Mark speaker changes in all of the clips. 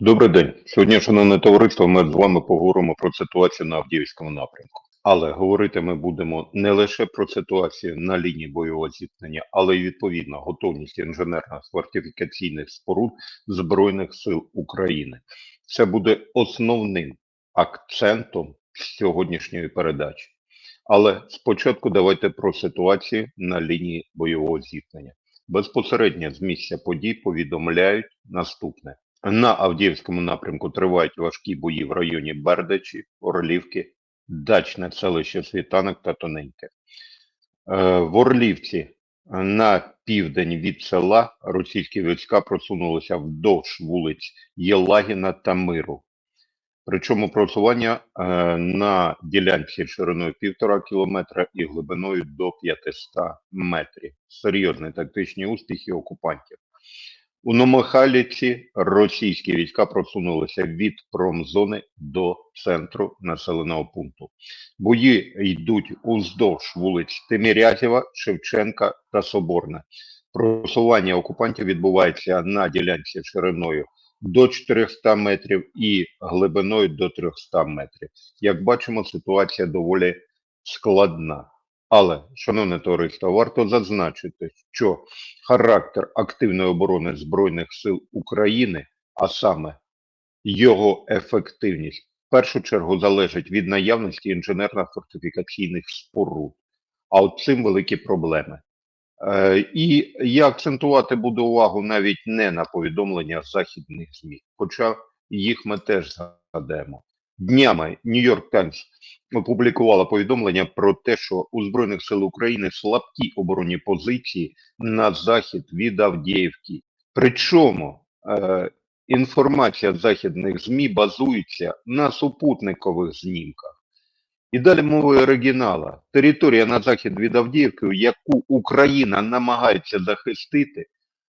Speaker 1: Добрий день. Сьогодні, шановне товариство, ми з вами поговоримо про ситуацію на Авдіївському напрямку. Але говорити ми будемо не лише про ситуацію на лінії бойового зіткнення, але й відповідно готовність інженерно-фортифікаційних споруд Збройних сил України. Це буде основним акцентом сьогоднішньої передачі. Але спочатку давайте про ситуацію на лінії бойового зіткнення. Безпосередньо з місця подій повідомляють наступне. На Авдіївському напрямку тривають важкі бої в районі Бердачі, Орлівки, дачне селище Світанок та Тоненьке. Е, В Орлівці на південь від села російські війська просунулися вдовж вулиць Єлагіна та Миру. Причому просування е, на ділянці шириною півтора кілометра і глибиною до 500 метрів. Серйозні тактичні успіхи окупантів. У Номохаліці російські війська просунулися від промзони до центру населеного пункту. Бої йдуть уздовж вулиць Тимірязєва, Шевченка та Соборна. Просування окупантів відбувається на ділянці шириною до 400 метрів і глибиною до 300 метрів. Як бачимо, ситуація доволі складна. Але, шановне товариство, варто зазначити, що характер активної оборони Збройних сил України, а саме його ефективність, в першу чергу залежить від наявності інженерно-фортифікаційних споруд. А от цим великі проблеми. Е, і я акцентувати буду увагу навіть не на повідомлення західних ЗМІ, хоча їх ми теж згадаємо. Днями Нью-Йорк Таймс опублікувала повідомлення про те, що у Збройних сил України слабкі оборонні позиції на захід від Авдіївки. Причому е, інформація західних ЗМІ базується на супутникових знімках. І далі мовою оригінала. Територія на захід від Авдіївки, яку Україна намагається захистити,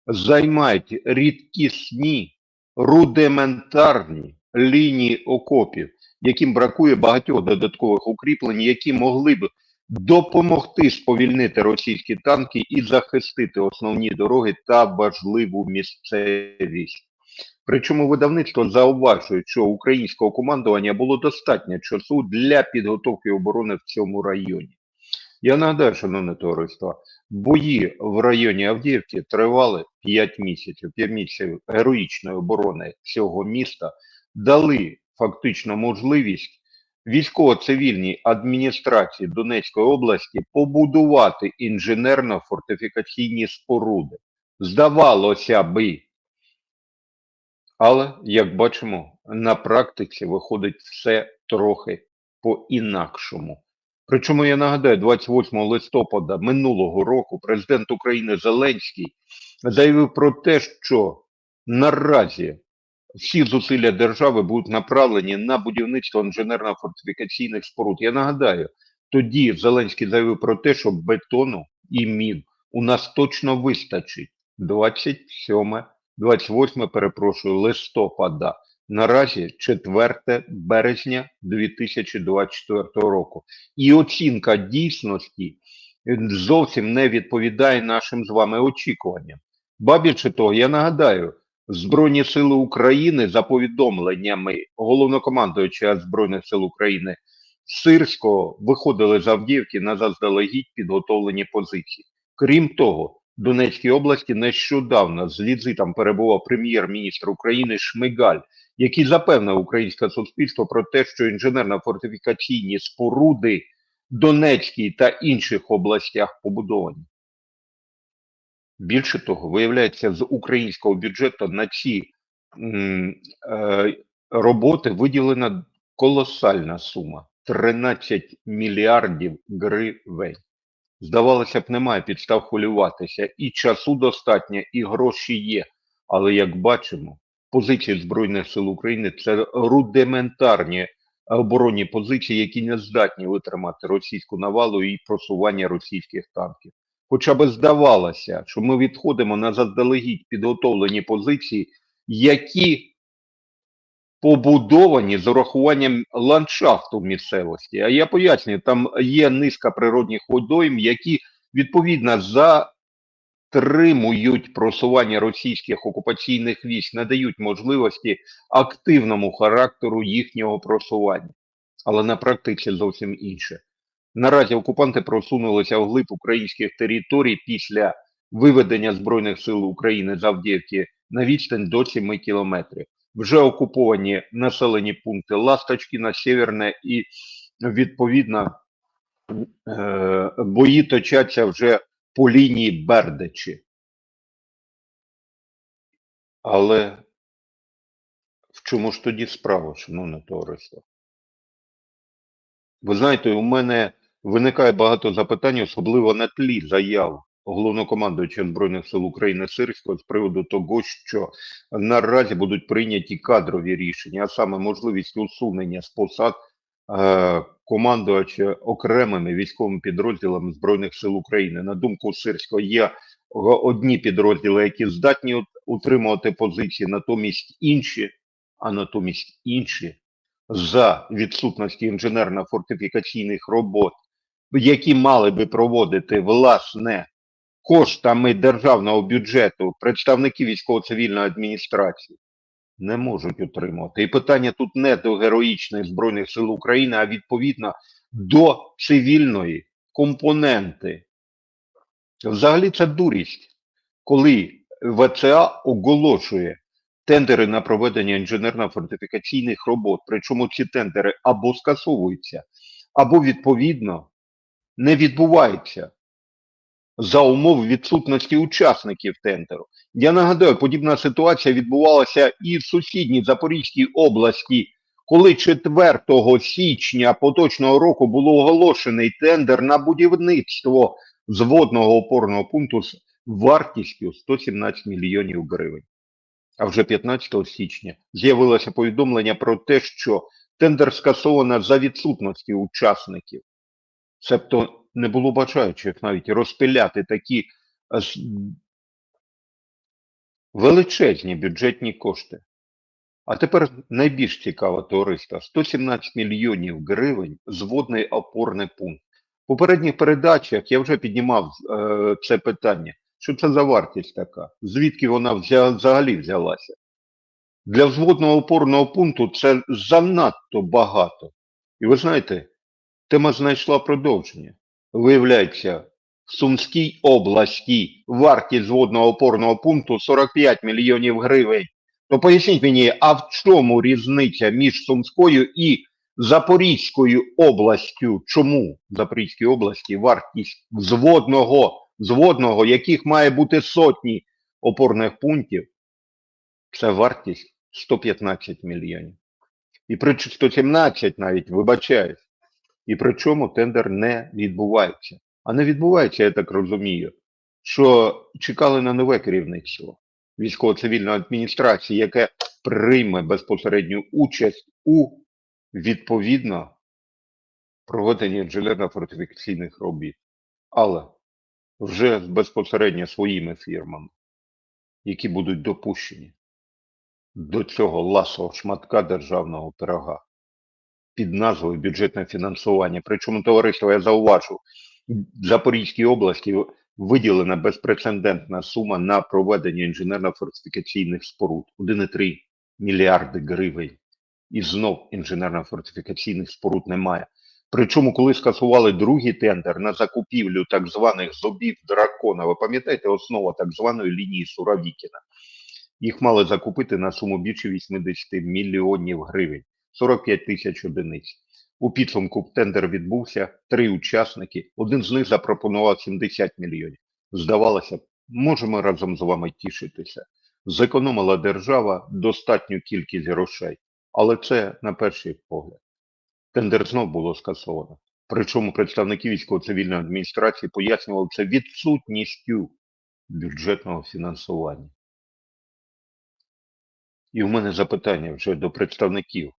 Speaker 1: займають рідкісні, рудиментарні лінії окопів, яким бракує багатьох додаткових укріплень, які могли б допомогти сповільнити російські танки і захистити основні дороги та важливу місцевість. Причому видавництво зауважує, що українського командування було достатньо часу для підготовки оборони в цьому районі. Я нагадаю, шановне товариство, бої в районі Авдіївки тривали 5 місяців. 5 місяців героїчної оборони цього міста дали фактично можливість військово-цивільній адміністрації Донецької області побудувати інженерно-фортифікаційні споруди. Здавалося би, але, як бачимо, на практиці виходить все трохи по-інакшому. Причому я нагадаю, 28 листопада минулого року президент України Зеленський заявив про те, що наразі всі зусилля держави будуть направлені на будівництво інженерно-фортифікаційних споруд. Я нагадаю, тоді Зеленський заявив про те, що бетону і мін у нас точно вистачить 27 28, перепрошую, листопада. Наразі 4 березня 2024 року. І оцінка дійсності зовсім не відповідає нашим з вами очікуванням. Ба більше того, я нагадаю, Збройні сили України за повідомленнями головнокомандуюча Збройних сил України Сирського виходили з Авдіївки на заздалегідь підготовлені позиції. Крім того, в Донецькій області нещодавно з візитом перебував прем'єр-міністр України Шмигаль, який запевнив українське суспільство про те, що інженерно-фортифікаційні споруди в Донецькій та інших областях побудовані. Більше того, виявляється, з українського бюджету на ці е, роботи виділена колосальна сума 13 мільярдів гривень. Здавалося б, немає підстав хвилюватися. І часу достатньо, і гроші є. Але як бачимо, позиції Збройних сил України це рудиментарні оборонні позиції, які не здатні витримати російську навалу і просування російських танків. Хоча би здавалося, що ми відходимо на заздалегідь підготовлені позиції, які побудовані з урахуванням ландшафту місцевості. А я пояснюю, там є низка природних водойм, які відповідно за стримують просування російських окупаційних військ, не дають можливості активному характеру їхнього просування. Але на практиці зовсім інше. Наразі окупанти просунулися вглиб українських територій після виведення Збройних сил України з Авдіївки на відстань до 7 кілометрів. Вже окуповані населені пункти Ласточкіна, Сєверне і відповідно е, бої точаться вже по лінії Бердичі. Але в чому ж тоді справа, шановне товариство? Ви знаєте, у мене виникає багато запитань, особливо на тлі заяв головнокомандуюча Збройних сил України Сирського з приводу того, що наразі будуть прийняті кадрові рішення, а саме можливість усунення з посад е, командувача окремими військовими підрозділами Збройних сил України. На думку Сирського, є одні підрозділи, які здатні утримувати позиції, натомість інші, а натомість інші за відсутності інженерно-фортифікаційних робот, які мали би проводити власне коштами державного бюджету представники військово-цивільної адміністрації, не можуть утримувати. І питання тут не до героїчних збройних сил України, а відповідно до цивільної компоненти. Взагалі це дурість, коли ВЦА оголошує тендери на проведення інженерно-фортифікаційних робот. Причому ці тендери або скасовуються, або відповідно не відбуваються за умов відсутності учасників тендеру. Я нагадаю, подібна ситуація відбувалася і в сусідній Запорізькій області, коли 4 січня поточного року було оголошений тендер на будівництво зводного опорного пункту з вартістю 117 мільйонів гривень. А вже 15 січня з'явилося повідомлення про те, що тендер скасовано за відсутності учасників. Себто не було бажаючих навіть розпиляти такі е, величезні бюджетні кошти. А тепер найбільш цікаве товариство. 117 мільйонів гривень зводний опорний пункт. В попередніх передачах я вже піднімав е, це питання. Що це за вартість така? Звідки вона взагалі взялася? Для взводного опорного пункту це занадто багато. І ви знаєте, тема знайшла продовження. Виявляється, в Сумській області вартість зводного опорного пункту 45 мільйонів гривень. То поясніть мені, а в чому різниця між Сумською і Запорізькою областю? Чому в Запорізькій області вартість взводного, взводного, яких має бути сотні опорних пунктів, це вартість 115 мільйонів. І при 117 навіть, вибачаюсь. І при чому тендер не відбувається. А не відбувається, я так розумію, що чекали на нове керівництво військово-цивільної адміністрації, яке прийме безпосередню участь у відповідно проведенні інженерно-фортифікаційних робіт. Але вже безпосередньо своїми фірмами, які будуть допущені до цього ласого шматка державного пирога під назвою бюджетне фінансування. Причому товариство я зауважу, в Запорізькій області виділена безпрецедентна сума на проведення інженерно-фортифікаційних споруд 1,3 мільярди гривень. І знов інженерно-фортифікаційних споруд немає. Причому, коли скасували другий тендер на закупівлю так званих зубів дракона, ви пам'ятаєте, основа так званої лінії Суровікіна, їх мали закупити на суму більше 80 мільйонів гривень. 45 тисяч одиниць. У підсумку тендер відбувся, три учасники, один з них запропонував 70 мільйонів. Здавалося б, можемо разом з вами тішитися. Зекономила держава достатню кількість грошей, але це на перший погляд. Тендер знов було скасовано. Причому представники військово-цивільної адміністрації пояснювали це відсутністю бюджетного фінансування. І в мене запитання вже до представників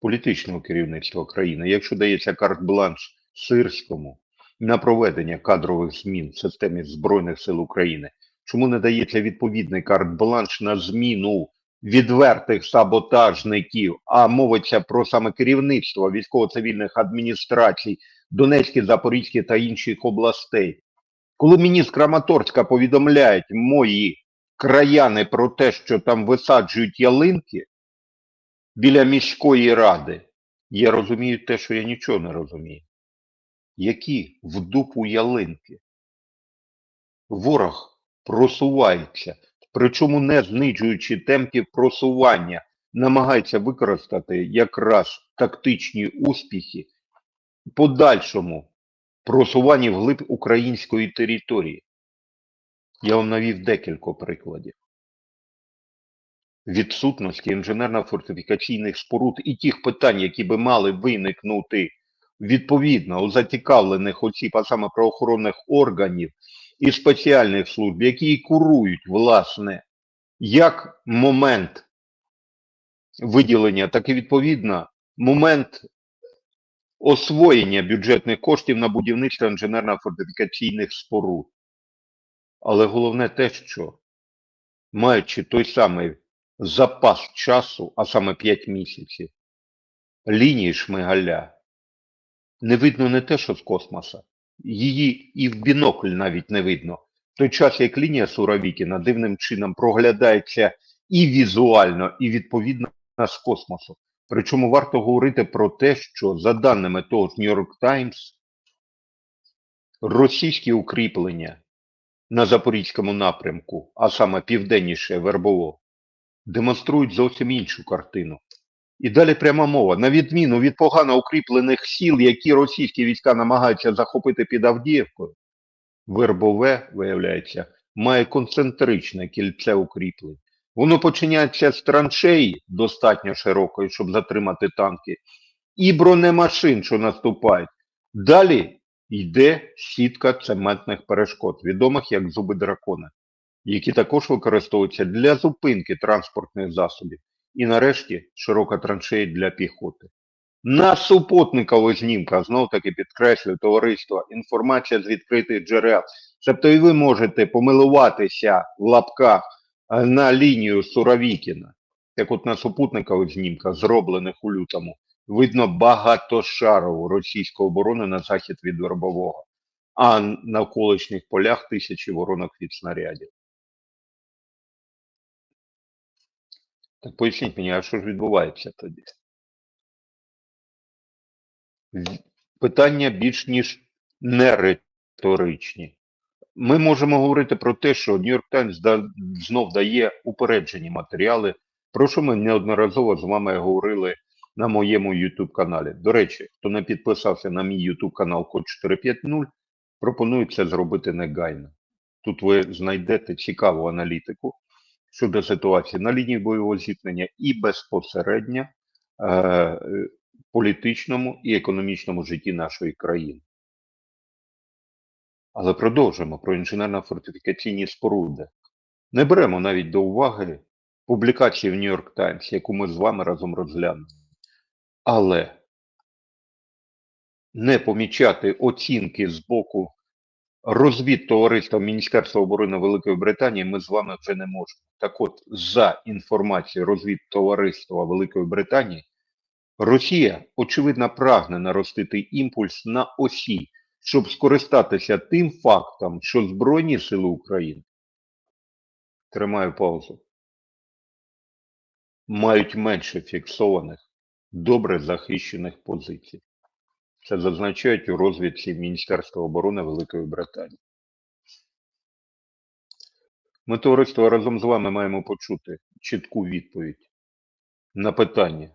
Speaker 1: політичного керівництва країни, якщо дається карт-бланш Сирському на проведення кадрових змін в системі Збройних сил України, чому не дається відповідний карт-бланш на зміну відвертих саботажників, а мовиться про саме керівництво військово-цивільних адміністрацій Донецької, Запорізької та інших областей? Коли мені з Краматорська повідомляють мої краяни про те, що там висаджують ялинки біля міської ради, я розумію те, що я нічого не розумію. Які в дупу ялинки? Ворог просувається, причому не знижуючи темпів просування, намагається використати якраз тактичні успіхи подальшому просуванні вглиб української території. Я вам навів декілька прикладів. Відсутності інженерно-фортифікаційних споруд і тих питань, які би мали виникнути відповідно у зацікавлених осіб, а саме правоохоронних органів і спеціальних служб, які і курують, власне, як момент виділення, так і відповідно момент освоєння бюджетних коштів на будівництво інженерно-фортифікаційних споруд. Але головне те, що маючи той самий запас часу, а саме 5 місяців, лінії Шмигаля, не видно не те, що з космоса, її і в бінокль навіть не видно. В той час, як лінія Суровікіна дивним чином проглядається і візуально, і відповідно з космосу. Причому варто говорити про те, що за даними того ж York Times, російські укріплення на Запорізькому напрямку, а саме південніше Вербово, демонструють зовсім іншу картину. І далі пряма мова. На відміну від погано укріплених сіл, які російські війська намагаються захопити під Авдіївкою, Вербове, виявляється, має концентричне кільце укріплень. Воно починається з траншеї достатньо широкої, щоб затримати танки, і бронемашин, що наступають. Далі йде сітка цементних перешкод, відомих як зуби дракона, які також використовуються для зупинки транспортних засобів. І нарешті широка траншея для піхоти. На супутникових знімках, знов таки підкреслюю товариство, інформація з відкритих джерел. Тобто і ви можете помилуватися в лапках е, на лінію Суровікіна. Так от на супутникових знімках, зроблених у лютому, видно багатошарову російську оборону на захід від Вербового, а на навколишніх полях тисячі воронок від снарядів. Так поясніть мені, а що ж відбувається тоді? Питання більш ніж не риторичні. Ми можемо говорити про те, що Times да, знов дає упереджені матеріали, про що ми неодноразово з вами говорили на моєму YouTube каналі. До речі, хто не підписався на мій YouTube канал Код 450, пропоную це зробити негайно. Тут ви знайдете цікаву аналітику щодо ситуації на лінії бойового зіткнення і безпосередньо е, політичному і економічному житті нашої країни. Але продовжуємо про інженерно-фортифікаційні споруди. Не беремо навіть до уваги публікації в York Times, яку ми з вами разом розглянули. Але не помічати оцінки з боку розвідтовариства Міністерства оборони Великої Британії ми з вами вже не можемо. Так от, за інформацією розвідтовариства Великої Британії, Росія, очевидно, прагне наростити імпульс на осі, щоб скористатися тим фактом, що Збройні Сили України, тримаю паузу, мають менше фіксованих, добре захищених позицій. Це зазначають у розвідці Міністерства оборони Великої Британії. Ми, товариство, разом з вами маємо почути чітку відповідь на питання,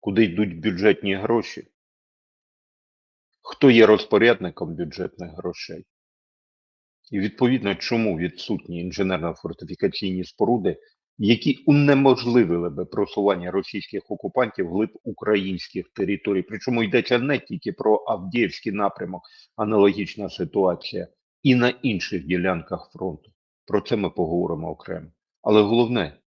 Speaker 1: куди йдуть бюджетні гроші, хто є розпорядником бюджетних грошей. І відповідно, чому відсутні інженерно-фортифікаційні споруди, які унеможливили би просування російських окупантів глиб українських територій. Причому йдеться не тільки про Авдіївський напрямок, аналогічна ситуація, і на інших ділянках фронту. Про це ми поговоримо окремо. Але головне,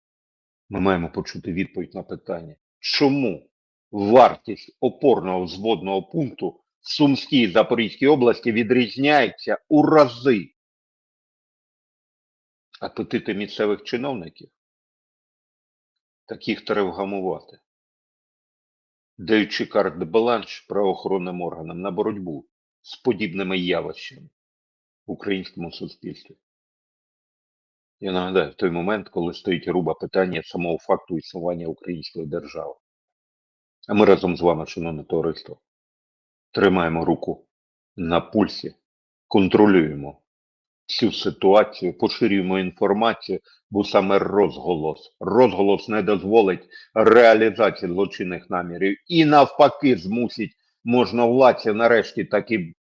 Speaker 1: ми маємо почути відповідь на питання, чому вартість опорного взводного пункту в Сумській Запорізькій області відрізняється у рази. Апетити місцевих чиновників таких треба вгамувати, даючи карт-бланш правоохоронним органам на боротьбу з подібними явищами. в українському суспільстві. Я нагадаю, в той момент, коли стоїть руба питання самого факту існування української держави. А ми разом з вами, шановне товариство, тримаємо руку на пульсі, контролюємо цю ситуацію, поширюємо інформацію, бо саме розголос. Розголос не дозволить реалізації злочинних намірів і навпаки змусить можновладця нарешті таки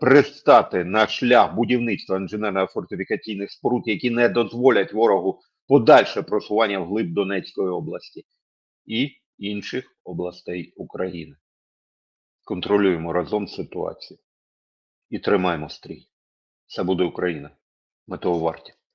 Speaker 1: пристати на шлях будівництва інженерно-фортифікаційних споруд, які не дозволять ворогу подальше просування вглиб Донецької області і інших областей України. Контролюємо разом ситуацію і тримаємо стрій. Це буде Україна. Ми того варті.